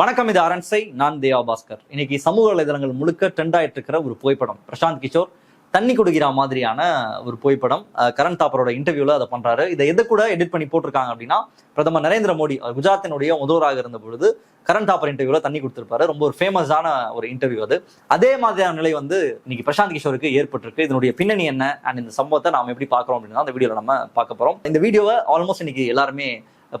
வணக்கம் இது அரண்சை. நான் தேவா பாஸ்கர். இன்னைக்கு சமூக வலைதளங்கள் முழுக்க ட்ரெண்ட் ஆயிட்டு இருக்கிற ஒரு புகைப்படம். பிரசாந்த் கிஷோர் தண்ணி குடிக்கிற மாதிரியான ஒரு புகைப்படம். கரண் தாப்பரோட இன்டர்வியூல அதை பண்றாரு. இதை எது கூட எடிட் பண்ணி போட்டிருக்காங்க அப்படின்னா பிரதமர் நரேந்திர மோடி குஜராத்தினுடைய முதல்வராக இருந்த பொழுது கரண் தாப்பர் இன்டர்வியூல தண்ணி கொடுத்திருப்பாரு. ரொம்ப ஒரு ஃபேமஸான ஒரு இன்டர்வியூ அது. அதே மாதிரியான நிலை வந்து இன்னைக்கு பிரசாந்த் கிஷோருக்கு ஏற்பட்டிருக்கு. இதனுடைய பின்னணி என்ன? அண்ட் இந்த சம்பவத்தை நாம எப்படி பார்க்கறோம் அப்படின்னா அந்த வீடியோல நம்ம பார்க்க போறோம். இந்த வீடியோவை ஆல்மோஸ்ட் இன்னைக்கு எல்லாருமே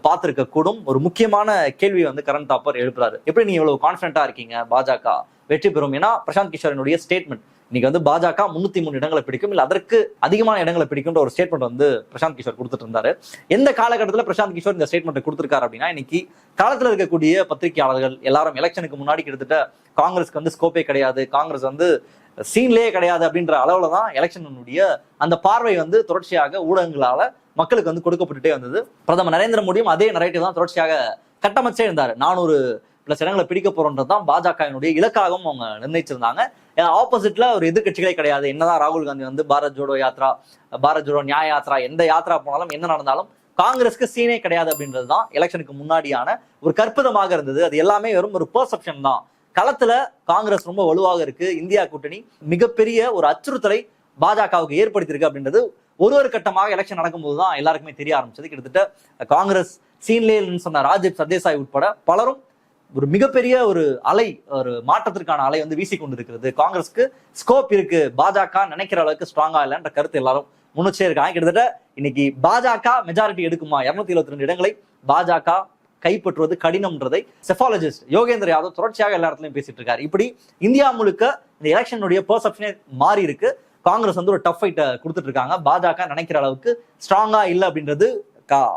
பார்த்திருக்க கூடும் ஒரு முக்கியமான கேள்வி வந்து கரண் தாப்பர் எழுப்புறாரு. எப்படி நீங்க இவ்வளவு கான்பிடண்டா இருக்கீங்க? பாஜக வெற்றி பெறும் ஏன்னா பிரசாந்த் கிஷோரனுடைய ஸ்டேட்மெண்ட் இன்னைக்கு வந்து பாஜக முன்னூத்தி மூணு இடங்களை பிடிக்கும். இல்ல அதற்கு அதிகமான இடங்களை பிடிக்கும்ன்ற ஒரு ஸ்டேட்மெண்ட் வந்து பிரசாந்த் கிஷோர் கொடுத்துட்டு இருந்தாரு எந்த காலகட்டத்தில் பிரசாந்த் கிஷோர் இந்த ஸ்டேட்மெண்ட் கொடுத்திருக்காரு அப்படின்னா இன்னைக்கு காலத்தில் இருக்கக்கூடிய பத்திரிகையாளர்கள் எல்லாரும் எலெக்ஷனுக்கு முன்னாடி கிட்டத்தட்ட காங்கிரஸ்க்கு வந்து ஸ்கோப்பே கிடையாது. காங்கிரஸ் வந்து சீன்லேயே கிடையாது அப்படின்ற அளவுல தான் எலெக்ஷனுடைய அந்த பார்வை வந்து தொடர்ச்சியாக ஊடகங்களால மக்களுக்கு வந்து கொடுக்கப்பட்டுட்டே வந்தது. பிரதமர் நரேந்திர மோடியும் அதே நரேட்டிவ் தான் தொடர்ச்சியாக கட்டமைச்சே இருந்தார். நானூறு பிளஸ் இடங்களை பிடிக்க போறோன்றது தான் பாஜகவினுடைய இலக்காகவும் அவங்க நிர்ணயிச்சிருந்தாங்க. ஆப்போசிட்ல ஒரு எதிர்கட்சிகளே கிடையாது. என்னதான் ராகுல் காந்தி வந்து பாரத் ஜோடோ யாத்ரா பாரத் ஜோடோ நியாய யாத்ரா எந்த யாத்ரா போனாலும் என்ன நடந்தாலும் காங்கிரஸ்க்கு சீனே கிடையாது அப்படின்றது தான் எலெக்ஷனுக்கு முன்னாடியான ஒரு கற்புதமாக இருந்தது. அது எல்லாமே வெறும் ஒரு பெர்செப்ஷன் தான். களத்துல காங்கிரஸ் ரொம்ப வலுவாக இருக்கு. இந்தியா கூட்டணி மிகப்பெரிய ஒரு அச்சுறுத்தலை பாஜகவுக்கு ஏற்படுத்தியிருக்கு அப்படின்றது ஒரு ஒரு கட்டமாக எலெக்ஷன் நடக்கும்போது தான் எல்லாருக்குமே தெரிய ஆரம்பிச்சது. கிட்டத்தட்ட காங்கிரஸ் சீன்லேன்னு சொன்ன ராஜீவ் சர்தேசாய் உட்பட பலரும் ஒரு மிகப்பெரிய ஒரு அலை ஒரு மாற்றத்திற்கான அலை வந்து வீசிக்கொண்டிருக்கிறது. காங்கிரஸ்க்கு ஸ்கோப் இருக்கு. பாஜக நினைக்கிற அளவுக்கு ஸ்ட்ராங்கா இல்லைன்ற கருத்து எல்லாரும் முன்னச்சே இருக்காங்க. கிட்டத்தட்ட இன்னைக்கு பாஜக மெஜாரிட்டி எடுக்குமா? இருநூத்தி இருபத்தி ரெண்டு இடங்களை பாஜக கைப்பற்றுவது கடினம்ன்றதை செஃபாலஜிஸ்ட் யோகேந்திர யாதவ் தொடர்ச்சியாக எல்லா இடத்துலையும் பேசிட்டு இருக்காரு. இப்படி இந்தியா முழுக்க இந்த எலெக்ஷனுடைய பெர்செப்ஷனே மாறி இருக்கு காங்கிரஸ் வந்து ஒரு டஃப் ஃபைட்டை கொடுத்துட்டு இருக்காங்க பாஜக நினைக்கிற அளவுக்கு ஸ்ட்ராங்கா இல்லை அப்படின்றது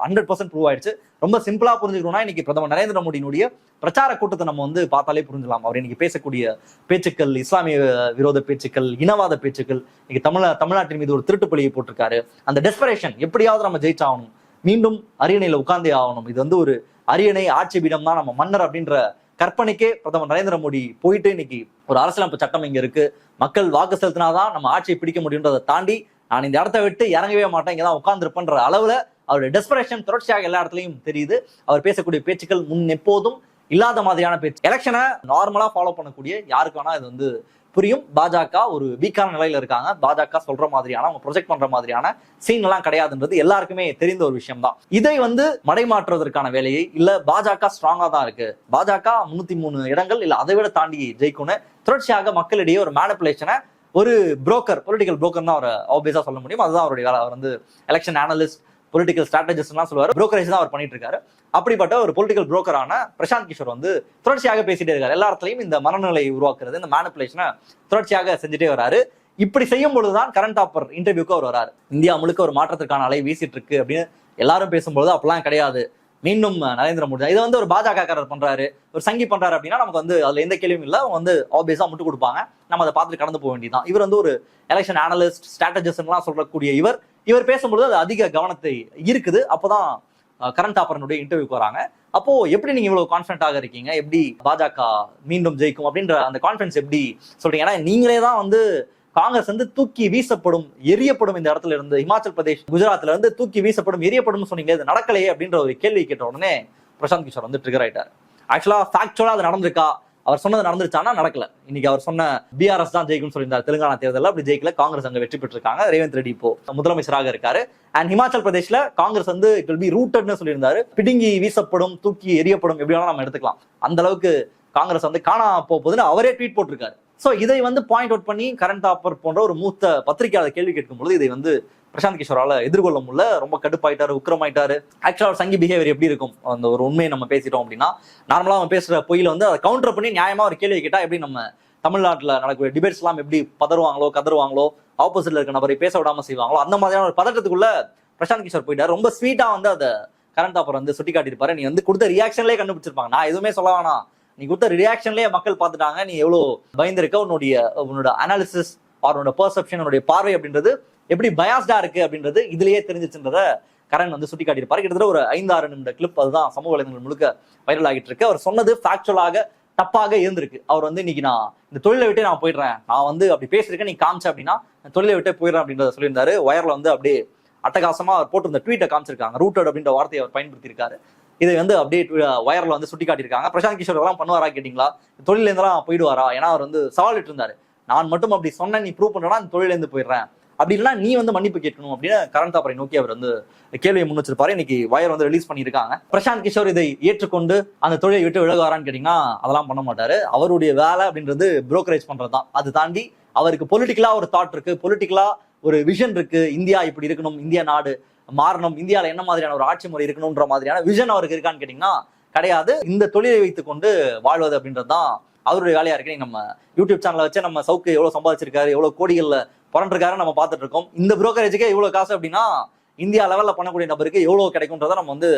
ஹண்ட்ரட் பர்சன்ட் ப்ரூவ் ஆயிடுச்சு. ரொம்ப சிம்பிளா புரிஞ்சுக்கணும்னா இன்னைக்கு பிரதமர் நரேந்திர மோடியினுடைய பிரச்சார கூட்டத்தை நம்ம வந்து பார்த்தாலே புரிஞ்சலாம் அவர் இன்னைக்கு பேசக்கூடிய பேச்சுக்கள் இஸ்லாமிய விரோத பேச்சுக்கள் இனவாத பேச்சுக்கள் இன்னைக்கு தமிழ தமிழ்நாட்டின் மீது ஒரு திருட்டு பழியை போட்டிருக்காரு. அந்த டெஸ்பரேஷன் எப்படியாவது நம்ம ஜெயிச்சாகணும். மீண்டும் அரியணையில உட்கார்ந்தே ஆகணும். இது வந்து ஒரு அரியணை ஆட்சி பீடம் தான் நம்ம மன்னர் அப்படின்ற கற்பனைக்கே பிரதமர் நரேந்திர மோடி போயிட்டு இன்னைக்கு ஒரு அரசியலமைப்பு சட்டம் இங்க இருக்கு. மக்கள் வாக்கு செலுத்தினாதான் நம்ம ஆட்சியை பிடிக்க முடியுன்றதை தாண்டி நான் இந்த இடத்த விட்டு இறங்கவே மாட்டேன். இங்கதான் உட்கார்ந்துருப்பேன்ற அளவுல அவருடைய டெஸ்பரேஷன் தொடர்ச்சியாக எல்லா இடத்துலையும் தெரியுது. அவர் பேசக்கூடிய பேச்சுக்கள் முன் எப்போதும் இல்லாத மாதிரியான பேச்சு. எலெக்ஷனை நார்மலா ஃபாலோ பண்ணக்கூடிய யாருக்கு வேணா இது வந்து புரியும். பாஜக ஒரு வீக்கான நிலையில இருக்காங்க. பாஜக சொல்ற மாதிரியான அவங்க ப்ரொஜெக்ட் பண்ற மாதிரியான சீன் எல்லாம் கிடையாதுன்றது எல்லாருக்குமே தெரிந்த ஒரு விஷயம் தான் இதை வந்து மடைமாற்றுவதற்கான வேலையை இல்ல பாஜக ஸ்ட்ராங்கா தான் இருக்கு. பாஜக முன்னூத்தி மூணு இடங்கள் இல்ல அதை விட தாண்டி ஜெயிக்கும்னு தொடர்ச்சியாக மக்களிடையே ஒரு மேனிப்புலேஷனை ஒரு புரோக்கர் பொலிட்டிக்கல் புரோக்கர் தான் அவர் ஆப்வியஸா சொல்ல முடியும். அதுதான் அவருடைய வேலை. அவர் வந்து எலெக்ஷன் அனலிஸ்ட் பொலிட்டிக்கல் ஸ்ட்ராட்டஜிஸ்ட்லாம் சொல்லுவார். புரோக்கரேஜ் தான் அவர் பண்ணிட்டு இருக்காரு அப்படிப்பட்ட ஒரு பொலிட்டிக்கல் புரோக்கரான பிரசாந்த் கிஷோர் வந்து தொடர்ச்சியாக பேசிட்டே இருக்காரு. எல்லா இடத்துலையும் இந்த மனநிலை உருவாக்குறது இந்த மேனிப்புலேஷனை தொடர்ச்சியாக செஞ்சுட்டே வராரு. இப்படி செய்யும் பொழுதுதான் கரண்ட் ஆப்பர் இன்டர்வியூக்கு அவர் வராரு. இந்தியா முழுக்க ஒரு மாற்றத்திற்கான அலை வீசிட்டு இருக்கு அப்படின்னு எல்லாரும் பேசும்பொழுது அப்படிலாம் கிடையாது. மீண்டும் நரேந்திர மோடி தான். இதை வந்து ஒரு பாஜகக்காரர் பண்றாரு ஒரு சங்கி பண்றாரு அப்படின்னா நமக்கு வந்து அதுல எந்த கேள்வியும் இல்லை. அவங்க வந்து ஆப்வியஸா முட்டு கொடுப்பாங்க. நம்ம அதை பார்த்துட்டு கடந்து போக வேண்டியதான் இவர் வந்து ஒரு எலெக்ஷன் அனலிஸ்ட் ஸ்ட்ராட்டஜிஸ்ட்லாம் சொல்லக்கூடிய இவர் இவர் பேசும்பொழுது அது அதிக கவனத்தை இருக்குது அப்போதான் கரண்ட் தாப்பரனுடைய இன்டர்வியூக்கு வராங்க. அப்போ எப்படி நீங்க இவ்வளவு கான்பிடண்டாக இருக்கீங்க? எப்படி பாஜக மீண்டும் ஜெயிக்கும்? அப்படின்ற அந்த கான்பிடன்ஸ் எப்படி சொல்றீங்க? ஏன்னா நீங்களே தான் வந்து காங்கிரஸ் வந்து தூக்கி வீசப்படும் எரியப்படும் இந்த இடத்துல இருந்து. இமாச்சல் பிரதேஷ் குஜராத்ல இருந்து தூக்கி வீசப்படும் எரியப்படும் சொன்னீங்க. இது நடக்கலையே அப்படின்ற ஒரு கேள்வி கேட்ட உடனே பிரசாந்த் கிஷோர் வந்து ட்ரிகர் ஆயிட்டார். ஆக்சுவலா ஃபேக்சுவலா அது நடந்திருக்கா? அவர் சொன்னது நடந்துருச்சானா நடக்கல. இன்னைக்கு அவர் சொன்ன பிஆர்எஸ் தான் ஜெயிக்கும் சொல்லியிருந்தார் தெலுங்கானா தேர்தலில் அப்படி ஜெயிக்கல காங்கிரஸ் அங்கே வெற்றி பெற்றிருக்காங்க. ரேவந்த் ரெட்டி இப்போ முதலமைச்சராக இருக்காரு. அண்ட் ஹிமாச்சல் பிரதேஷ்ல காங்கிரஸ் வந்து இட் வில் பி ரூட்டட்னு சொல்லியிருந்தாரு. பிடுங்கி வீசப்படும் தூக்கி எரியப்படும் எப்படி வேணாலும் நம்ம எடுத்துக்கலாம். அந்த அளவுக்கு காங்கிரஸ் வந்து காணா போகுதுன்னு அவரே ட்வீட் போட்டிருக்காரு. ஸோ இதை வந்து பாயிண்ட் அவுட் பண்ணி கரண்ட் ஆப்பர் போன்ற ஒரு மூத்த பத்திரிகையாளர் கேள்வி கேட்கும் பொழுது இதை வந்து பிரசாந்த் கிஷோரால எதிர்கொள்ள முடியல. ரொம்ப கடுப்பாயிட்டாரு உக்கிரமாயிட்டாரு. ஆக்சுவலா ஒரு சங்கி பிஹேவியர் எப்படி இருக்கும்? அந்த ஒரு உண்மையை நம்ம பேசிட்டோம் அப்படின்னா நார்மலா அவன் பேசுற பொயில வந்து அதை கவுண்டர் பண்ணி நியாயமா ஒரு கேள்வி கேட்டா எப்படி நம்ம தமிழ்நாட்டில் நடக்கக்கூடிய டிபேட்ஸ் எல்லாம் எப்படி பதறுவாங்களோ கதறுவாங்களோ ஆப்போசிட்ல இருக்க நபரை பேச விடாம செய்வாங்களோ அந்த மாதிரியான ஒரு பதட்டத்துக்குள்ள பிரசாந்த் கிஷோர் போயிட்டாரு. ரொம்ப ஸ்வீட்டா வந்து அதை கரண்ட் ஆப்பர் வந்து சுட்டி காட்டியிருப்பாரு நீ வந்து கொடுத்த ரியாக்ஷன்லேயே கண்டுபிடிச்சிருப்பாங்க. நான் எதுவுமே சொல்ல வேணாம். நீ கொடுத்த ரியாக்ஷன்லேயே மக்கள் பார்த்துட்டாங்க. நீ எவ்வளோ பயந்துருக்க? உன்னுடைய உன்னோட அனாலிசிஸ் ஆர் உன்னோட பெர்செப்ஷன் உன்னுடைய பார்வை அப்படின்றது எப்படி பயாஸ்டா இருக்கு அப்படின்றது இதுலயே தெரிஞ்சிச்சுன்றத கரண் வந்து சுட்டி காட்டியிருப்பார் கிட்டத்தட்ட ஒரு ஐந்து ஆறு நிமிட கிளிப் அதுதான் சமூக வலைதளங்கள் முழுக்க வைரல் ஆகிட்டு இருக்கு அவர் சொன்னது ஃபேக்சுவலாக தப்பாக இருந்திருக்கு. அவர் வந்து இன்னைக்கு நான் இந்த தொழிலை விட்டே நான் போயிடுறேன். நான் வந்து அப்படி பேசியிருக்கேன் நீ காமிச்ச அப்படின்னா தொழிலை விட்டே போயிடுறேன் அப்படின்றத சொல்லியிருந்தாரு. வயர்ல வந்து அப்படியே அட்டகாசமா அவர் போட்டிருந்த ட்வீட்டை காமிச்சிருக்காங்க. ரூட்டட் அப்படின்ற வார்த்தையை அவர் பயன்படுத்தியிருக்காரு. இதை வந்து அப்டேட் வயரில் வந்து சுட்டி காட்டியிருக்காங்க பிரசாந்த் கிஷோர் எல்லாம் பண்ணுவாரா கேட்டிங்களா? தொழில போயிடுவாரா? ஏன்னா அவர் வந்து சவாலிட்டு இருந்தார். நான் மட்டும் அப்படி சொன்னேன் நீ ப்ரூவ் பண்ணா அந்த தொழிலேருந்து போயிடுறேன். அப்படி இல்லைன்னா நீ வந்து மன்னிப்பு கேட்கணும் அப்படின்னு கரண் தாப்பரை நோக்கி அவர் வந்து கேள்வியை முன் வச்சிருப்பாரு. இன்னைக்கு வயர் வந்து ரிலீஸ் பண்ணியிருக்காங்க. பிரசாந்த் கிஷோர் இதை ஏற்றுக்கொண்டு அந்த தொழிலை விட்டு விலகுவாரான்னு கேட்டீங்கன்னா அதெல்லாம் பண்ண மாட்டாரு. அவருடைய வேலை அப்படின்றது புரோக்கரேஜ் பண்றது தான் அது தாண்டி அவருக்கு பொலிட்டிக்கலா ஒரு தாட் இருக்கு. பொலிட்டிக்கலா ஒரு விஷன் இருக்கு. இந்தியா இப்படி இருக்கணும். இந்தியா நாடு மாறணும். இந்தியாவில் என்ன மாதிரியான ஒரு ஆட்சி முறை இருக்கணும்ன்ற மாதிரியான விஷன் அவருக்கு இருக்கான்னு கேட்டிங்கன்னா கிடையாது. இந்த தொழிலை வைத்துக்கொண்டு வாழ்வது அப்படின்றது தான் அவருடைய வேலையாக இருக்கு நம்ம யூடியூப் சேனலை வச்சு நம்ம சவுக்கு எவ்வளோ சம்பாதிச்சிருக்காரு எவ்வளவு கோடிகளில் புரண்டிருக்காரு நம்ம பார்த்துட்டு இருக்கோம் இந்த புரோக்கரேஜுக்கே இவ்வளவு காசு அப்படின்னா இந்தியா லெவல்ல பண்ணக்கூடிய நபருக்கு எவ்வளவு கிடைக்கும்ன்றதை நம்ம வந்து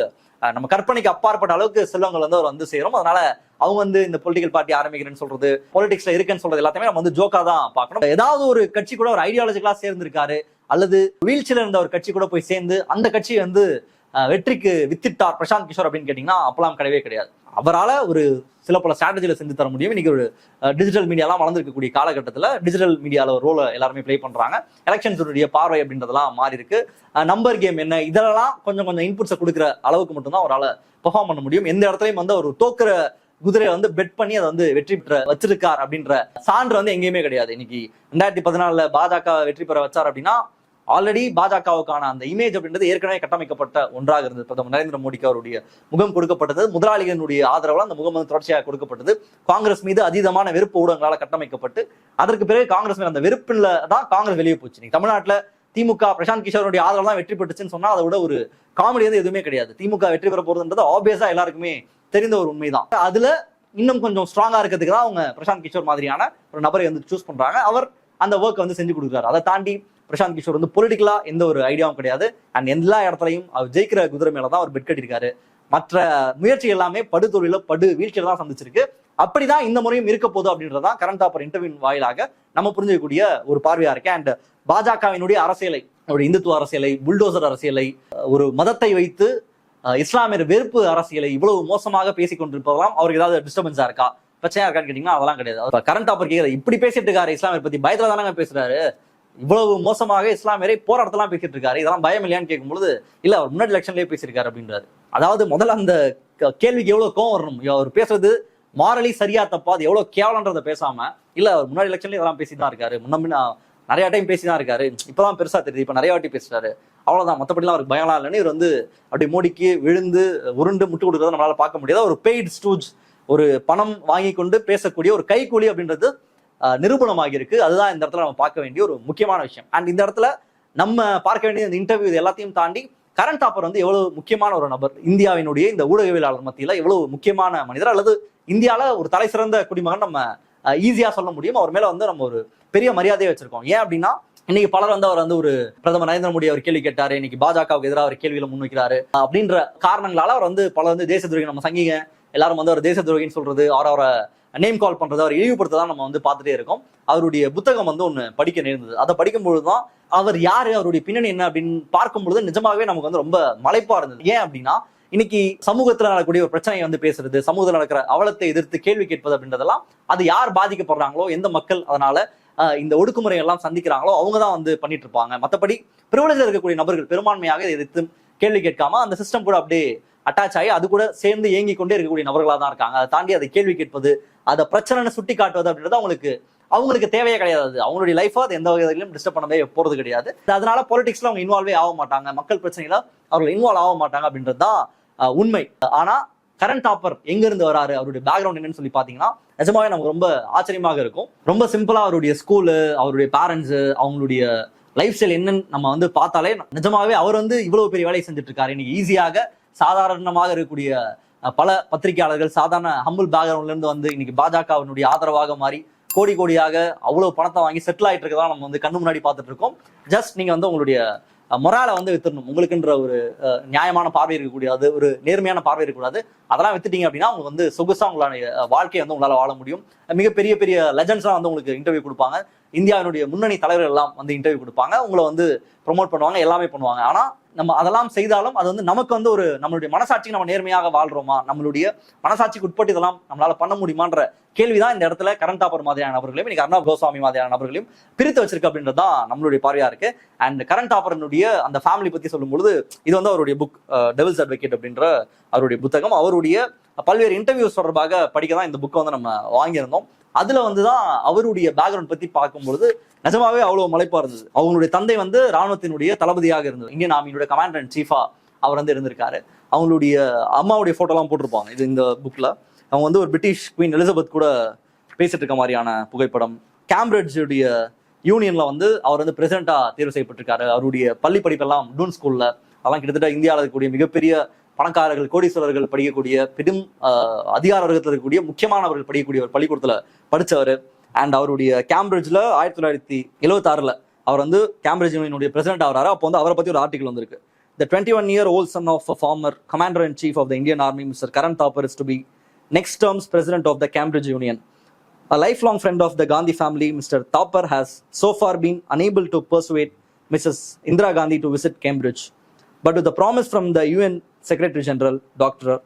நம்ம கற்பனைக்கு அப்பாற்பட்ட அளவுக்கு செல்வங்கள் வந்து அவர் வந்து சேரும். அதனால அவங்க வந்து இந்த பொலிட்டிக்கல் பார்ட்டி ஆரம்பிக்கிறேன்னு சொல்றது பொலிட்டிக்ஸ்ல இருக்குன்னு சொல்றது எல்லாத்தையுமே நம்ம வந்து ஜோக்கா தான் பார்க்கணும். ஏதாவது ஒரு கட்சி கூட ஒரு ஐடியாலஜிக்கலா சேர்ந்திருக்காரு அல்லது வீழ்ச்சியில் இருந்த ஒரு கட்சி கூட போய் சேர்ந்து அந்த கட்சியை வந்து வெற்றிக்கு வித்திட்டார் பிரசாந்த் கிஷோர் அப்படின்னு கேட்டீங்கன்னா அப்பெல்லாம் கிடையவே கிடையாது. அவரால் ஒரு சில பல ஸ்ட்ராட்டஜியில் செஞ்சு தர முடியும். இன்றைக்கி ஒரு டிஜிட்டல் மீடியாலாம் வளர்ந்துருக்கக்கூடிய காலகட்டத்தில் டிஜிட்டல் மீடியாவில் ஒரு ரோலை எல்லாருமே ப்ளே பண்ணுறாங்க எலெக்ஷன்ஸுடைய பார்வை அப்படின்றதெல்லாம் மாறி இருக்கு நம்பர் கேம் என்ன இதெல்லாம் கொஞ்சம் கொஞ்சம் இன்புட்ஸை கொடுக்குற அளவுக்கு மட்டும்தான் அவரால் பெர்ஃபார்ம் பண்ண முடியும். எந்த இடத்துலையும் வந்து அவர் தோக்குற குதிரையை வந்து பெட் பண்ணி அதை வந்து வெற்றி பெற வச்சிருக்கார் அப்படின்ற சான்று வந்து எங்கேயுமே கிடையாது. இன்னைக்கு ரெண்டாயிரத்தி பதினாலில் பாஜக வெற்றி பெற வச்சார் அப்படின்னா ஆல்ரெடி பாஜகவுக்கான அந்த இமேஜ் அப்படின்றது ஏற்கனவே கட்டமைக்கப்பட்ட ஒன்றாக இருந்தது. பிரதமர் நரேந்திர மோடிக்கு அவருடைய முகம் கொடுக்கப்பட்டது. முதலாளிகளினுடைய ஆதரவால் அந்த முகம் வந்து தொடர்ச்சியாக கொடுக்கப்பட்டது. காங்கிரஸ் மீது அதீதமான வெறுப்பு ஊடகங்களால் கட்டமைக்கப்பட்டு அதற்கு பிறகு காங்கிரஸ் மீது அந்த வெறுப்பில் தான் காங்கிரஸ் வெளியே போச்சு. நீங்க தமிழ்நாட்டில் திமுக பிரசாந்த் கிஷோருடைய ஆதரவு தான் வெற்றி பெற்றுச்சுன்னு சொன்னா அதை விட ஒரு காமெடி வந்து எதுவுமே கிடையாது. திமுக வெற்றி பெற போறதுன்றது ஆப்வியஸா எல்லாருக்குமே தெரிந்த ஒரு உண்மைதான். அதுல இன்னும் கொஞ்சம் ஸ்ட்ராங்கா இருக்கிறதுக்கு தான் அவங்க பிரசாந்த் கிஷோர் மாதிரியான ஒரு நபரை வந்து சூஸ் பண்றாங்க. அவர் அந்த ஒர்க்கை வந்து செஞ்சு கொடுக்குறாரு. அதை தாண்டி பிரசாந்த் கிஷோர் வந்து பொலிட்டிக்கலா எந்த ஒரு ஐடியாவும் கிடையாது. அண்ட் எல்லா இடத்துலையும் அவர் ஜெயிக்கிற குதிரை மேல தான் அவர் பெட் கட்டியிருக்காரு. மற்ற முயற்சி எல்லாமே படுதொழில படு வீழ்ச்சியில தான் சந்திச்சிருக்கு. அப்படிதான் இந்த முறையும் இருக்க போதும் அப்படின்றதான் கரண்ட் தாப்பர் இன்டர்வியூ வாயிலாக நம்ம புரிஞ்சுக்கக்கூடிய ஒரு பார்வையா இருக்கு. அண்ட் பாஜகவினுடைய அரசியலை ஒரு இந்துத்துவ அரசியலை புல்டோசர் அரசியலை ஒரு மதத்தை வைத்து இஸ்லாமியர் வெறுப்பு அரசியலை இவ்வளவு மோசமாக பேசிக் கொண்டிருப்பதெல்லாம் அவருக்கு ஏதாவது டிஸ்டர்பன்ஸா இருக்கா? பிரச்சனையா இருக்கான்னு கேட்டீங்கன்னா அதெல்லாம் கிடையாது. கரண்ட் டாப்பர் கேட்கிற இப்படி பேசிட்டு இருக்காரு இஸ்லாமியர் பத்தி. பயத்துல தானே பேசுறாரு. இவ்வளவு மோசமாக இஸ்லாமியரை போராட்டத்தெல்லாம் பேசிட்டு இருக்காரு இதெல்லாம் பயம் இல்லையான்னு கேட்கும்பொழுது இல்ல அவர் முன்னாடி எலெக்ஷன்லயே பேசியிருக்காரு அப்படின்றாரு. அதாவது முதல்ல அந்த க- கேள்விக்கு எவ்வளவு கோவம் வரணும்? அவர் பேசுறது மாரலி சரியா தப்பா? அது எவ்வளவு கேவலன்றதை பேசாம இல்ல அவர் முன்னாடி எலெக்ஷன்ல இதெல்லாம் பேசி தான் இருக்காரு. முன்ன நிறைய டைம் பேசி தான் இருக்காரு. இப்பதான் பெருசா தெரியுது. இப்ப நிறைய வாட்டி பேசுறாரு. அவ்வளவுதான். மத்தபடிலாம் அவருக்கு பயம்லாம் இல்லைன்னு இவர் வந்து அப்படி மோடிக்கு விழுந்து உருண்டு முட்டு கொடுக்கறத நம்மளால பார்க்க முடியாது. ஒரு பெய்ட் ஸ்டூஜ் ஒரு பணம் வாங்கி கொண்டு பேசக்கூடிய ஒரு கைக்கூலி அப்படின்றது நிரூபணமாக இருக்கு அதுதான் இந்த இடத்துல நம்ம பார்க்க வேண்டிய ஒரு முக்கியமான விஷயம். அண்ட் இந்த இடத்துல நம்ம பார்க்க வேண்டிய இந்த இன்டர்வியூ இது எல்லாத்தையும் தாண்டி கரண்ட் தாப்பர் வந்து எவ்வளவு முக்கியமான ஒரு நபர்? இந்தியாவினுடைய இந்த ஊடகவியலாளர் மத்தியில எவ்வளவு முக்கியமான மனிதர்? அல்லது இந்தியால ஒரு தலை சிறந்த குடிமகன் நம்ம ஈஸியா சொல்ல முடியும். அவர் மேல வந்து நம்ம ஒரு பெரிய மரியாதையை வச்சிருக்கோம். ஏன் அப்படின்னா இன்னைக்கு பலர் வந்து அவர் வந்து ஒரு பிரதமர் நரேந்திர மோடி அவர் கேள்வி கேட்டாரு இன்னைக்கு பாஜகவுக்கு எதிராக அவர் கேள்வியில முன்வைக்கிறாரு அப்படின்ற காரணங்களால அவர் வந்து பல வந்து தேச துரோகி நம்ம சங்கிங்க எல்லாரும் வந்து அவர் தேச துரோகின்னு சொல்றது அவர் அவரை நேம் கால் பண்றது அவர் இழிவுபடுத்ததான் நம்ம வந்து பார்த்துட்டே இருக்கோம். அவருடைய புத்தகம் வந்து ஒன்று படிக்க நேர்ந்தது. அதை படிக்கும்பொழுது தான் அவர் யாரு அவருடைய பின்னணி என்ன அப்படின்னு பார்க்கும்பொழுது நிஜமாகவே நமக்கு வந்து ரொம்ப மலைப்பா இருந்தது. ஏன் அப்படின்னா இன்னைக்கு சமூகத்துல நடக்கக்கூடிய ஒரு பிரச்சனையை வந்து பேசுறது சமூகத்தில் நடக்கிற அவலத்தை எதிர்த்து கேள்வி கேட்பது அப்படின்றதெல்லாம் அது யார் பாதிக்கப்படுறாங்களோ எந்த மக்கள் அதனால இந்த ஒடுக்குமுறை எல்லாம் சந்திக்கிறாங்களோ அவங்க தான் வந்து பண்ணிட்டு இருப்பாங்க மற்றபடி பிரிவிலேஜில் இருக்கக்கூடிய நபர்கள் பெரும்பான்மையாக இதை எதிர்த்து கேள்வி கேட்காம அந்த சிஸ்டம் கூட அப்படியே அட்டாச் ஆகி அது கூட சேர்ந்து இயங்கி கொண்டே இருக்கக்கூடிய நபர்களாக தான் இருக்காங்க. அதை தாண்டி அதை கேள்வி கேட்பது அதை பிரச்சனைன்னு சுட்டி காட்டுவது அப்படின்றது அவங்களுக்கு அவங்களுக்கு தேவையே கிடையாது. அது. அவங்களுடைய லைஃபை அது எந்த வகையிலும் டிஸ்டர்ப் பண்ணவே போறது கிடையாது. அதனால பாலிடிக்ஸ்ல அவங்க இன்வால்வே ஆக மாட்டாங்க. மக்கள் பிரச்சனையில அவர்கள் இன்வால்வ் ஆக மாட்டாங்க அப்படின்றது தான் உண்மை. ஆனா கரண்ட் டாப்பர் எங்க இருந்து வராரு? அவருடைய பேக்ரவுண்ட் என்னன்னு சொல்லி பாத்தீங்கன்னா நிஜமாவே நமக்கு ரொம்ப ஆச்சரியமாக இருக்கும். ரொம்ப சிம்பிளா அவருடைய ஸ்கூலு அவருடைய பேரண்ட்ஸ் அவங்களுடைய லைஃப் ஸ்டைல் என்னன்னு நம்ம வந்து பார்த்தாலே நிஜமாவே அவர் வந்து இவ்வளவு பெரிய வேலையை செஞ்சுட்டு இருக்காரு. இன்னைக்கு ஈஸியாக சாதாரணமாக இருக்கக்கூடிய பல பத்திரிகையாளர்கள் சாதாரண ஹம்பிள் பேக்ரவுண்ட்ல இருந்து வந்து இன்னைக்கு பாஜகவினுடைய ஆதரவாக மாறி கோடி கோடியாக அவ்வளவு பணத்தை வாங்கி செட்டில் ஆயிட்டு இருக்கதா நம்ம வந்து கண்ணு முன்னாடி பார்த்துட்டு இருக்கோம். ஜஸ்ட் நீங்க வந்து உங்களுடைய மொராலை வந்து வித்துடணும் உங்களுக்குன்ற ஒரு நியாயமான பார்வை இருக்கக்கூடாது ஒரு நேர்மையான பார்வை இருக்கக்கூடாது. அதெல்லாம் வித்துட்டீங்க அப்படின்னா உங்களுக்கு வந்து சொகுசா உங்களுடைய வாழ்க்கையை வந்து உங்களால வாழ முடியும். மிகப்பெரிய பெரிய லெஜண்ட்ஸ்லாம் வந்து உங்களுக்கு இன்டர்வியூ கொடுப்பாங்க. இந்தியாவினுடைய முன்னணி தலைவர்கள் எல்லாம் வந்து இன்டர்வியூ கொடுப்பாங்க. உங்களை வந்து ப்ரொமோட் பண்ணுவாங்க எல்லாமே பண்ணுவாங்க. ஆனா நம்ம அதெல்லாம் செய்தாலும் அது வந்து நமக்கு வந்து ஒரு நம்மளுடைய மனசாட்சிக்கு நம்ம நேர்மையாக வாழ்றோமா? நம்மளுடைய மனசாட்சிக்கு உட்பட்டு இதெல்லாம் நம்மளால பண்ண முடியுமான்ற கேள்விதான் இந்த இடத்துல கரண்ட் ஆப்பர் மாதிரியான நபர்களையும் இன்னைக்கு அர்ணாப் கோஸ்வாமி மாதிரியான நபர்களையும் பிரித்து வச்சிருக்கு அப்படின்றது தான் நம்மளுடைய பார்வையா இருக்கு. அண்ட் கரண்ட் ஆப்பரனுடைய அந்த ஃபேமிலி பத்தி சொல்லும்பொழுது இது வந்து அவருடைய புக் டெவில்ஸ் அட்வொகேட் அப்படின்ற அவருடைய புத்தகம். அவருடைய பல்வேறு இன்டர்வியூஸ் தொடர்பாக படிக்க தான் இந்த புக்கை வந்து நம்ம வாங்கியிருந்தோம். அதுல வந்து தான் அவருடைய பேக்ரவுண்ட் பத்தி பார்க்கும்பொழுது நிஜமாவே அவ்வளவு மலைப்பா இருந்தது. அவங்களுடைய தந்தை வந்து ராணுவத்தினுடைய தளபதியாக இருந்தது. இந்தியன் ஆர்மியினுடைய கமாண்டர் அண்ட் சீஃபா அவர் வந்து இருந்திருக்காரு. அவங்களுடைய அம்மாவுடைய போட்டோலாம் போட்டிருப்பாங்க. இது இந்த புக்ல அவங்க வந்து ஒரு பிரிட்டிஷ் குவீன் எலிசபெத் கூட பேசிட்டு இருக்க மாதிரியான புகைப்படம். கேம்பிரிட்ஜுடைய யூனியன்ல வந்து அவர் வந்து பிரசிடண்டா தேர்வு செய்யப்பட்டிருக்காரு. அவருடைய பள்ளி படிப்பெல்லாம் டூன் ஸ்கூல்ல அதெல்லாம் கிட்டத்தட்ட இந்தியாவில் இருக்கக்கூடிய மிகப்பெரிய பணக்காரர்கள் கோடீஸ்வரர்கள் படிக்கக்கூடிய பெரும் அதிகார வர்க்கத்தில் இருக்கக்கூடிய முக்கியமானவர்கள் படிக்கக்கூடிய ஒரு பள்ளிக்கூடத்தில் படித்தவர் அண்ட் அவருடைய கேம்பிரிட்ஜில் ஆயிரத்தி தொள்ளாயிரத்தி எழுபத்தாறில் அவர் வந்து கேம்பிரிட்ஜ் யூனியனுடைய பிரசிடென்ட் ஆகிறாரு அப்போ வந்து அவரை பற்றி ஒரு ஆர்டிகல் வந்திருக்கு the twenty one year old son of former commander in chief of the Indian army Mr Karan Thapar is to be next terms president of the Cambridge union A lifelong friend of the Gandhi family, Mr. Thapar has so far been unable to persuade Mrs. Indira Gandhi to visit Cambridge. But with the promise from the UN Secretary General, Dr.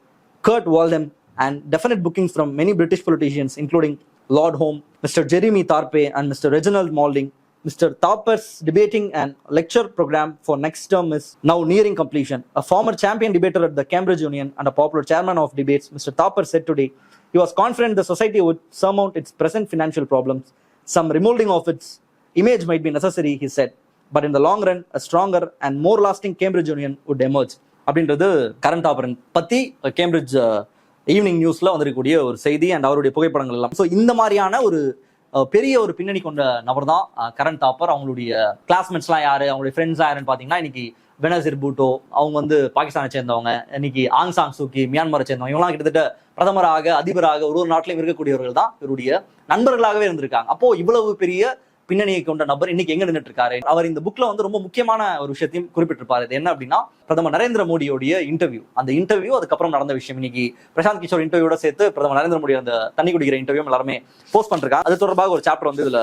Kurt Waldheim, and definite bookings from many British politicians, including Lord Home, Mr. Jeremy Tarpe, and Mr. Reginald Malding, Mr. Thapar's debating and lecture program for next term is now nearing completion. A former champion debater at the Cambridge Union and a popular chairman of debates, Mr. Thapar said today he was confident the society would surmount its present financial problems. Some remolding of its image might be necessary, he said. But in the long run, a stronger and more lasting Cambridge Union would emerge. அப்படின்றது கரண்ட் ஆபரன் பத்தி Cambridge evening நியூஸ்ல வந்திருக்கக்கூடிய ஒரு செய்தி and அவருடைய புகைப்படங்கள் எல்லாம். ஸோ இந்த மாதிரியான ஒரு பெரிய ஒரு பின்னணி கொண்ட நபர் தான் கரண்ட் தாப்பர் அவங்களுடைய கிளாஸ்மேட்ஸ்லாம் யாரு? அவங்களுடைய ஃப்ரெண்ட்ஸ் யாருன்னு பார்த்தீங்கன்னா இன்னைக்கு பெனசிர் பூட்டோ அவங்க வந்து பாகிஸ்தானை சேர்ந்தவங்க. இன்னைக்கு ஆங் சாங் சூக்கி மியான்மரை சேர்ந்தவங்க. இவங்கலாம் கிட்டத்தட்ட பிரதமராக அதிபராக ஒரு ஒரு நாட்டிலையும் இருக்கக்கூடியவர்கள் தான். இவருடைய நண்பர்களாகவே இருந்திருக்காங்க. அப்போ இவ்வளவு பெரிய பின்னணியை கொண்ட நபர் இன்னைக்கு எங்க நின்றுட்டு இருக்காரு அவர் இந்த புக்ல வந்து ரொம்ப முக்கியமான ஒரு விஷயத்தையும் குறிப்பிட்டிருப்பாரு. என்ன அப்படின்னா பிரதமர் நரேந்திர மோடியோடைய இன்டர்வியூ அந்த இன்டர்வியூ அதுக்கப்புறம் நடந்த விஷயம். இன்னைக்கு பிரசாந்த் கிஷோர் இன்டர்வியூட சேர்த்து பிரதமர் நரேந்திர மோடி அந்த தண்ணி குடிக்கிற இன்டர்வியூ எல்லாருமே போஸ்ட் பண்றாங்க அது தொடர்பாக ஒரு சாப்டர் வந்து இதுல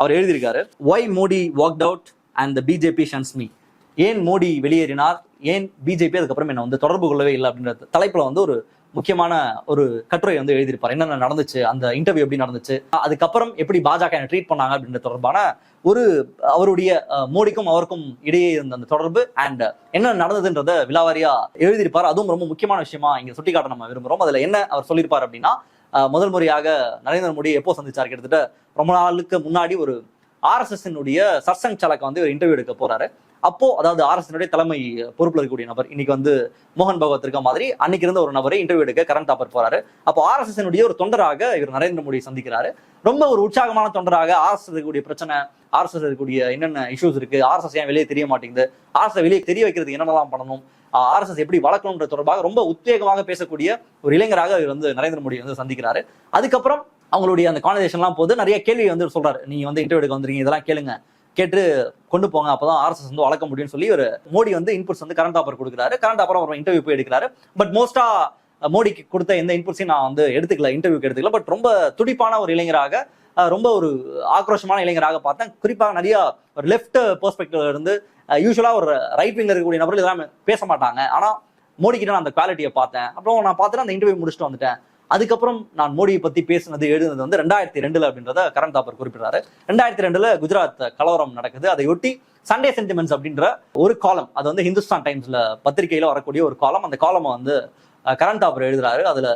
அவர் எழுதியிருக்காரு. Why Modi walk out and the BJP shuns me ஏன் மோடி வெளியேறினார்? ஏன் பிஜேபி அதுக்கப்புறம் என்ன வந்து தொடர்பு கொள்ளவே இல்லை? அப்படின்ற தலைப்புல வந்து ஒரு முக்கியமான ஒரு கட்டுரை வந்து எழுதியிருப்பார். என்னென்ன நடந்துச்சு? அந்த இன்டர்வியூ எப்படி நடந்துச்சு? அதுக்கப்புறம் எப்படி பாஜக என்ன ட்ரீட் பண்ணாங்க அப்படின்ற தொடர்பான ஒரு அவருடைய அஹ், மோடிக்கும் அவருக்கும் இடையே இருந்த அந்த தொடர்பு அண்ட் என்ன நடந்ததுன்றத விலாவாரியா எழுதியிருப்பார். அதுவும் ரொம்ப முக்கியமான விஷயமா இங்க சுட்டிக்காட்ட நம்ம விரும்புறோம். அதுல என்ன அவர் சொல்லியிருப்பார் அப்படின்னா முதல் முறையாக நரேந்திர மோடி எப்போ சந்திச்சார்? கிட்டத்தட்ட ரொம்ப நாளுக்கு முன்னாடி ஒரு ஆர்எஸ்எஸ் சர்சங் சலக்கை வந்து ஒரு இன்டர்வியூ எடுக்க போறாரு. அப்போ அதாவது ஆர்எஸ்னுடைய தலைமை பொறுப்புல இருக்கக்கூடிய நபர் இன்னைக்கு வந்து மோகன் பகவத் இருக்க மாதிரி அன்னைக்கு இருந்த ஒரு நபரை இன்டர்வியூ எடுக்க கரண் தாப்பர் போறாரு. அப்போ ஆர்எஸ்எஸ்னுடைய ஒரு தொண்டராக இவர் நரேந்திர மோடி சந்திக்கிறாரு. ரொம்ப ஒரு உற்சாகமான தொண்டராக ஆர்எஸ் இருக்கக்கூடிய பிரச்சனை ஆர்எஸ்எஸ் இருக்கக்கூடிய என்னென்ன இஷ்யூஸ் இருக்கு ஆர்எஸ்எஸ் ஏன் வெளியே தெரிய மாட்டேங்குது ஆர்எஸ் வெளியே தெரிய வைக்கிறதுக்கு என்னென்னலாம் பண்ணணும் ஆர்எஸ்எஸ் எப்படி வளர்க்கணுன்ற தொடர்பாக ரொம்ப உத்வேகமாக பேசக்கூடிய ஒரு இளைஞராக இவர் வந்து நரேந்திர மோடி வந்து சந்திக்கிறாரு. அதுக்கப்புறம் அவங்களுடைய அந்த கான்வர்சேஷன்லாம் போது நிறைய கேள்வி வந்து சொல்றாரு. நீங்க வந்து இன்டர்வியூ எடுக்க இதெல்லாம் கேளுங்க. கேட்டு கொண்டு போங்க அப்பதான் ஆர்எஸ்எஸ் வந்து வளர்க்க முடியும்னு சொல்லி ஒரு மோடி வந்து இன்புட்ஸ் வந்து கரண்ட் ஆஃபர் கொடுக்குறாரு. கரண்ட் ஆஃபர் அவர் இன்டர்வியூ போய் எடுக்கிறாரு. பட் மோஸ்டா மோடிக்கு கொடுத்த எந்த இன்புட்ஸையும் நான் வந்து எடுத்துக்கல இன்டர்வியூக்கு எடுத்துக்கல. பட் ரொம்ப துடிப்பான ஒரு இளைஞராக ரொம்ப ஒரு ஆக்ரோஷமான இளைஞராக பார்த்தேன். குறிப்பாக நிறைய ஒரு லெஃப்ட் பெர்ஸ்பெக்டிவ்ல இருந்து யூஸ்வலா ஒரு ரைட் விங்ல இருக்கக்கூடிய நபர்கள் இதெல்லாம் பேச மாட்டாங்க. ஆனா மோடி கிட்ட நான் அந்த குவாலிட்டியை பார்த்தேன். அப்புறம் நான் பார்த்துட்டு அந்த இன்டர்வியூ முடிச்சுட்டு வந்துட்டேன். அதுக்கப்புறம் நான் மோடியை பத்தி பேசுனது எழுதுனது வந்து ரெண்டாயிரத்தி ரெண்டுல அப்படின்றத கரண் தாப்பர் குறிப்பிடுறாரு. ரெண்டாயிரத்தி ரெண்டுல குஜராத் கலவரம் நடக்குது. அதையொட்டி சண்டே சென்டிமெண்ட்ஸ் அப்படின்ற ஒரு காலம் அது வந்து ஹிந்துஸ்தான் டைம்ஸ்ல பத்திரிகையில வரக்கூடிய ஒரு காலம் அந்த காலமை வந்து கரண் தாப்பர் எழுதுறாரு. அதுல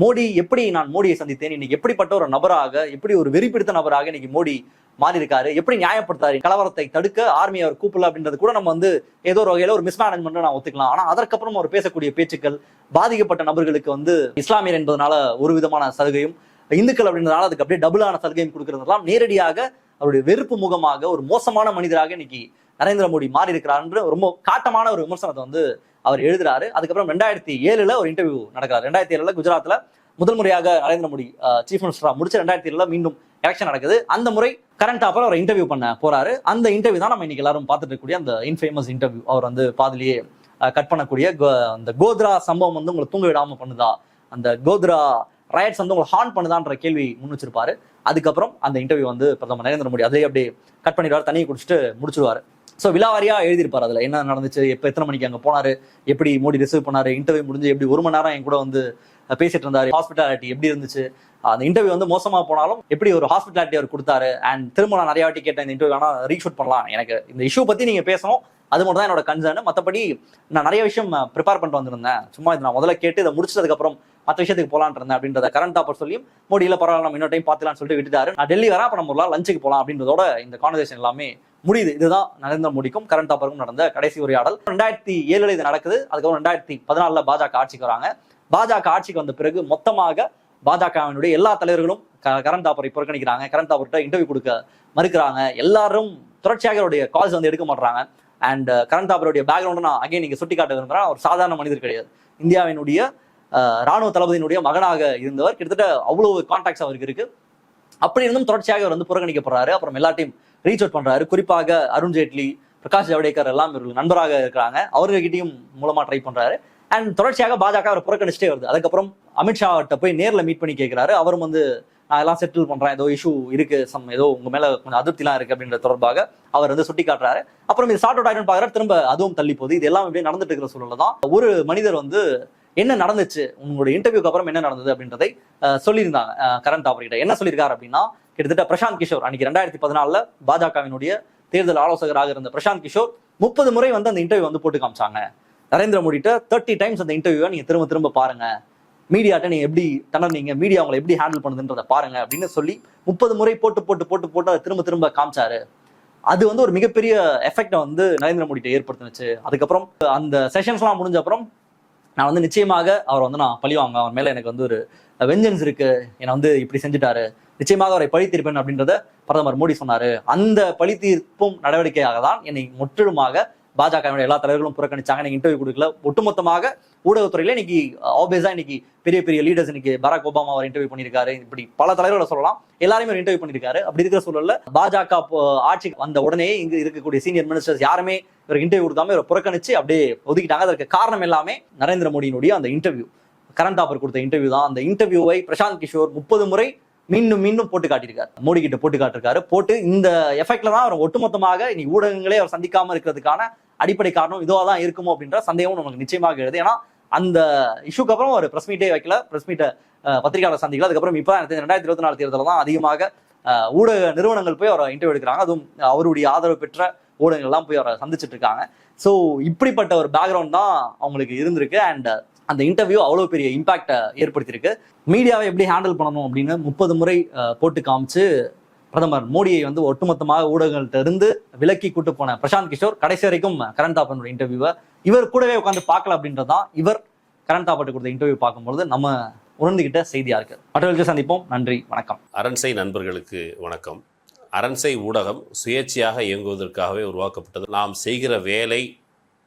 மோடி எப்படி நான் மோடியை சந்தித்தேன்? இன்னைக்கு எப்படிப்பட்ட ஒரு நபராக எப்படி ஒரு வெறிப்பிடித்த நபராக இன்னைக்கு மோடி மாறி இருக்காரு எப்படி நியாயப்படுத்தாரு? கலவரத்தை தடுக்க ஆர்மி அவர் கூப்பிடல அப்படின்றது கூட நம்ம வந்து ஏதோ ஒரு வகையில ஒரு மிஸ்மேனேஜ்மெண்ட் நான் ஒத்துக்கலாம். ஆனா அதற்கப்புறம் அவர் பேசக்கூடிய பேச்சுக்கள் பாதிக்கப்பட்ட நபர்களுக்கு வந்து இஸ்லாமியர் என்பதனால ஒரு விதமான சலுகையும் இந்துக்கள் அப்படின்றதுனால அதுக்கு அப்படியே டபுளான சலுகையும் கொடுக்கறதெல்லாம் நேரடியாக அவருடைய வெறுப்பு முகமாக ஒரு மோசமான மனிதராக இன்னைக்கு நரேந்திர மோடி மாறி இருக்கிறாருன்ற ரொம்ப காட்டமான ஒரு விமர்சனத்தை வந்து அவர் எழுதுறாரு. அதுக்கப்புறம் ரெண்டாயிரத்தி ஏழுல ஒரு இன்டர்வியூ நடக்கிறார். ரெண்டாயிரத்தி ஏழுல குஜராத்ல முதல் முறையாக நரேந்திர மோடி சீஃப் மினிஸ்டரா முடிச்சு ரெண்டாயிரத்தி ஏழுல மீண்டும் எலெக்ஷன் நடக்குது. அந்த முறை கரண்ட் அப்புறம் அவர் இன்டர்வியூ பண்ண போறாரு. அந்த இன்டர்வியூ தான் நம்ம இன்னைக்கு எல்லாரும் பார்த்துட்டு இருக்கக்கூடிய அந்த இன்ஃபேமஸ் இன்டர்வியூ அவர் வந்து பாதிலேயே கட் பண்ணக்கூடிய கோ- அந்த கோத்ரா சம்பவம் வந்து உங்களை தூங்க விடாம பண்ணுதா? அந்த கோத்ரா ரயட்ஸ் வந்து உங்களை ஹார்ன் பண்ணுதான்ற கேள்வி முன் வச்சிருப்பாரு. அதுக்கப்புறம் அந்த இன்டர்வியூ வந்து பிரதமர் நரேந்திர மோடி அதே அப்படியே கட் பண்ணிடுவார். தண்ணியை குடிச்சிட்டு முடிச்சிருவாரு. ஸோ விழாவாரியாக எழுதியிருப்பார் அதில். என்ன நடந்துச்சு? எப்போ எத்தனை மணிக்கு அங்கே போனாரு? எப்படி மோடி ரிசீவ் பண்ணார்? இன்டர்வியூ முடிஞ்சு எப்படி ஒரு மணி நேரம் என் கூட வந்து பேசிட்டு இருந்தாரு? ஹாஸ்பிட்டாலிட்டி எப்படி இருந்துச்சு? அந்த இன்டர்வியூ வந்து மோசமாக போனாலும் எப்படி ஒரு ஹாஸ்பிட்டாலிட்டி அவர் கொடுத்தாரு? அண்ட் திரும்ப நான் நிறைய வாட்டி கேட்டேன் இந்த இன்டர்வியூ வேணால் ரீஷூட் பண்ணலாம். எனக்கு இந்த இஷ்யூ பற்றி நீங்கள் பேசணும். அது மட்டும் தான் என்னோட கன்சர்ன் மற்றபடி நான் நிறைய விஷயம் ப்ரிப்பேர் பண்ணிட்டு வந்திருந்தேன். சும்மா இது நான் முதல்ல கேட்டு இதை முடிச்சதுக்கப்புறம் மற்ற விஷயத்துக்கு போலான் இருந்தேன் அப்படின்றத கரண்ட் டாப்பர் சொல்லியும் மோடியில் பரவாயில்ல நம்ம இன்னொரு டைம் பார்த்துலாம்னு சொல்லிட்டு விட்டுட்டாரு. நான் டெல்லி வரேன் அப்போ நம்ம ஒரு லஞ்சுக்கு போகலாம் அப்படின்றதோட இந்த கான்வர்சேஷன் எல்லாமே முடியுது. இதுதான் நரேந்திர மோடிக்கும் கரண்ட் டாப்பருக்கும் நடந்த கடைசி உரையாடல். ரெண்டாயிரத்தி ஏழுல இது நடக்குது. அதுக்கப்புறம் ரெண்டாயிரத்தி பதினாலுல பாஜக ஆட்சிக்கு வராங்க. பாஜக ஆட்சிக்கு வந்த பிறகு மொத்தமாக பாஜகவினுடைய எல்லா தலைவர்களும் க- கரண் தாப்பரை புறக்கணிக்கிறாங்க. கரண் தாப்பர்கிட்ட இன்டர்வியூ கொடுக்க மறுக்கிறாங்க. எல்லாரும் தொடர்ச்சியாக அவருடைய கால்ஸ் வந்து எடுக்க மாட்டாங்க அண்ட் uh, கரண் தாப்பருடைய பேக்ரவுண்ட் நான் அகைன் நீங்க சுட்டி காட்ட விரும்புறேன். ஒரு சாதாரண மனிதர் கிடையாது. இந்தியாவினுடைய uh, ராணுவ தளபதியினுடைய மகனாக இருந்தவர். கிட்டத்தட்ட அவ்வளவு கான்டாக்ட்ஸ் அவருக்கு இருக்கு. அப்படி இருந்தும் தொடர்ச்சியாக அவர் வந்து புறக்கணிக்கப்படுறாரு அப்புறம் எல்லாத்தையும் ரீச் அவுட் பண்றாரு. குறிப்பாக அருண் ஜேட்லி பிரகாஷ் ஜவடேகர் எல்லாம் இவர்கள் நண்பராக இருக்கிறாங்க. அவர்கிட்டையும் மூலமா ட்ரை பண்றாரு. அண்ட் தொடர்ச்சியாக பாஜக அவரை புறக்கணிச்சிட்டே வருது. அதுக்கப்புறம் அமித்ஷா கிட்ட போய் நேரில் மீட் பண்ணி கேட்கிறாரு அவரும் வந்து நான் எல்லாம் செட்டில் பண்றேன். ஏதோ இஷ்யூ இருக்கு. சம் ஏதோ உங்க மேல கொஞ்சம் அதிருப்திலாம் இருக்கு. அப்படின்ற தொடர்பாக அவர் வந்து சுட்டி காட்டுறாரு அப்புறம் இது ஷார்ட் அவுட் ஆயிடும் பாக்குறாரு திரும்ப அதுவும் தள்ளி போகுது. இது எல்லாம் இப்படியே நடந்துட்டு இருக்கிற சூழல்ல தான் ஒரு மனிதர் வந்து என்ன நடந்துச்சு? உங்களோட இன்டர்வியூக்கு அப்புறம் என்ன நடந்தது அப்படின்றதை சொல்லியிருந்தாங்க. கரண்ட் டாப்பர் கிட்ட என்ன சொல்லியிருக்காரு அப்படின்னா கிட்டத்தட்ட பிரசாந்த் கிஷோர் அன்னைக்கு ரெண்டாயிரத்தி பதினாலுல பாஜகவினுடைய தேர்தல் ஆலோசகராக இருந்த பிரசாந்த் கிஷோர் முப்பது முறை வந்து அந்த இன்டர்வியூ வந்து போட்டு காமிச்சாங்க. நரேந்திர மோடிட்ட தேர்ட்டி டைம்ஸ் அந்த இன்டர்வியூவை நீங்க திரும்ப திரும்ப பாருங்க. மீடியாட்ட நீங்க எப்படி தணர்னீங்க மீடியா உங்களை எப்படி ஹேண்டில் பண்ணுதுன்றத பாருங்க அப்படின்னு சொல்லி முப்பது முறை போட்டு போட்டு போட்டு போட்டு அதை திரும்ப திரும்ப காமிச்சாரு. அது வந்து ஒரு மிகப்பெரிய எஃபெக்டை வந்து நரேந்திர மோடிட்ட ஏற்படுத்துனுச்சு. அதுக்கப்புறம் அந்த செஷன்ஸ்லாம் முடிஞ்ச அப்புறம் நான் வந்து நிச்சயமாக அவர் வந்து நான் பழி வாங்க அவர் மேல எனக்கு வந்து ஒரு வெஞ்சன்ஸ் இருக்கு. என்னை வந்து இப்படி செஞ்சுட்டாரு. நிச்சயமாக அவரை பழி தீர்ப்பேன் அப்படின்றத பிரதமர் மோடி சொன்னாரு. அந்த பழி தீர்ப்பும் நடவடிக்கையாக தான் என்னை முற்றிலுமாக பாஜகவினுடைய எல்லா தலைவர்களும் புறக்கணிச்சாங்க. எனக்கு இன்டர்வியூ கொடுக்கல. ஒட்டுமொத்தமாக ஊடகத்துறையில இன்னைக்கு uh, ஆப்வியஸா இன்னைக்கு பெரிய பெரிய லீடர்ஸ் இன்னைக்கு பராக் ஒபாமா அவர் இன்டர்வியூ பண்ணியிருக்காரு. இப்படி பல தலைவர்களை சொல்லலாம். எல்லாருமே ஒரு இன்டர்வியூ பண்ணியிருக்காரு. அப்படி இருக்கிற சூழல்ல பாஜக ஆட்சி ஆட்சிக்கு வந்த உடனே இங்க இருக்கக்கூடிய சீனியர் மினிஸ்டர்ஸ் யாருமே இவருக்கு இன்டர்வியூ கொடுக்காம இவரை புறக்கணிச்சு அப்படியே ஒதுக்கிட்டாங்க. அதற்கு காரணம் எல்லாமே நரேந்திர மோடியினுடைய அந்த இன்டர்வியூ கரண் தாப்பர் கொடுத்த இன்டர்வியூ தான். அந்த இன்டர்வியூவை பிரசாந்த் கிஷோர் முப்பது முறை மீண்டும் மீண்டும் போட்டு காட்டியிருக்காரு. மோடி கிட்ட போட்டு காட்டிருக்காரு போட்டு இந்த எஃபெக்ட்ல தான் அவர் ஒட்டுமொத்தமாக இனி ஊடகங்களே அவர் சந்திக்காம இருக்கிறதுக்கான அடிப்படை காரணம் இதுவா தான் இருக்குமோ அப்படின்ற சந்தேகம் நமக்கு நிச்சயமாக எழுது. ஏன்னா அந்த இஷ்யூக்கு அப்புறம் ஒரு பிரஸ் மீட்டே வைக்கல. பிரஸ் மீட்டை பத்திரிகையாளர் சந்திக்கல. அதுக்கப்புறம் இப்போ ரெண்டாயிரத்தி இருபத்தி நாலு தேர்தலில் தான் அதிகமாக ஊடக நிறுவனங்கள் போய் அவரை இன்டர்வியூ எடுக்கிறாங்க. அதுவும் அவருடைய ஆதரவு பெற்ற ஊடகங்கள் எல்லாம் போய் அவரை சந்திச்சிட்டு இருக்காங்க. ஸோ இப்படிப்பட்ட ஒரு பேக்ரவுண்ட் தான் அவங்களுக்கு இருந்திருக்கு. அண்ட் அந்த இன்டர்வியூ அவ்வளோ பெரிய இம்பாக்டை ஏற்படுத்தியிருக்கு. மீடியாவை எப்படி ஹேண்டில் பண்ணணும் அப்படின்னு முப்பது முறை போட்டு காமிச்சு பிரதமர் மோடியை வந்து ஒட்டுமொத்தமாக ஊடகங்கள்ட்ட இருந்து விலக்கி கூட்டு போன பிரசாந்த் கிஷோர் கடைசி வரைக்கும் கரண் தாப்பனோட இன்டர்வியூவை இவர் கூடவே உட்காந்து பார்க்கல அப்படின்றதான் இவர் கரண் தாப்பட்டு கொடுத்த இன்டர்வியூ பார்க்கும்பொழுது நம்ம உணர்ந்துகிட்ட செய்தியாக இருக்கு மற்றவர்களுக்கு சந்திப்போம். நன்றி. வணக்கம். அரண்சை நண்பர்களுக்கு வணக்கம். அரண்சை ஊடகம் சுயேட்சையாக இயங்குவதற்காகவே உருவாக்கப்பட்டது. நாம் செய்கிற வேலை